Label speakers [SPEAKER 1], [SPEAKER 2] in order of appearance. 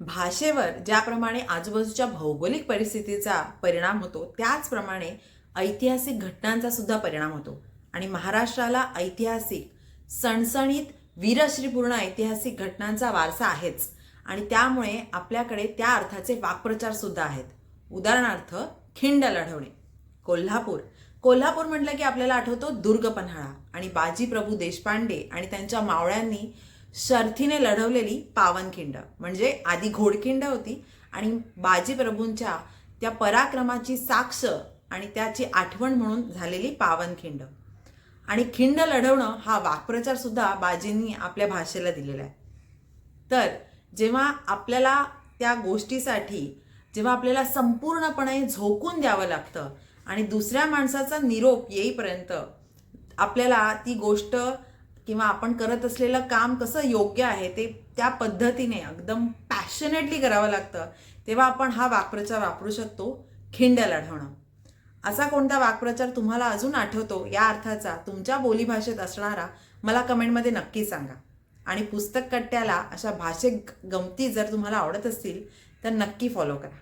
[SPEAKER 1] भाषेवर ज्याप्रमाणे आजूबाजूच्या भौगोलिक परिस्थितीचा परिणाम होतो त्याचप्रमाणे ऐतिहासिक घटनांचा सुद्धा परिणाम होतो. आणि महाराष्ट्राला ऐतिहासिक सणसणीत वीरश्रीपूर्ण ऐतिहासिक घटनांचा वारसा आहेच. आणि त्यामुळे आपल्याकडे त्या अर्थाचे वाक्प्रचार सुद्धा आहेत. उदाहरणार्थ खिंड लढवणे. कोल्हापूर. कोल्हापूर म्हटलं की आपल्याला आठवतो दुर्ग पन्हाळा आणि बाजी प्रभू देशपांडे आणि त्यांच्या मावळ्यांनी शर्थीने लढवलेली पावनखिंड. म्हणजे आधी घोडखिंड होती आणि बाजी प्रभूंच्या त्या पराक्रमाची साक्ष आणि त्याची आठवण म्हणून झालेली पावनखिंड. आणि खिंड लढवणं हा वाक्प्रचारसुद्धा बाजींनी आपल्या भाषेला दिलेला आहे. तर जेव्हा आपल्याला त्या गोष्टीसाठी जेव्हा आपल्याला संपूर्णपणे झोकून द्यावं लागतं आणि दुसऱ्या माणसाचा निरोप येईपर्यंत आपल्याला ती गोष्ट किंवा आपण करत असलेलं काम कसं योग्य आहे ते त्या पद्धतीने एकदम पॅशनेटली करावं लागतं तेव्हा आपण हा वाक्प्रचार वापरू शकतो खिंड लढवणं असा कोणता वाक्प्रचार तुम्हाला अजून आठवतो? या अर्थाचा तुमच्या बोलीभाषेत असणारा मला कमेंटमध्ये नक्की सांगा. आणि पुस्तक कट्ट्याला अशा भाषिक गमती जर तुम्हाला आवडत असतील तर नक्की फॉलो करा.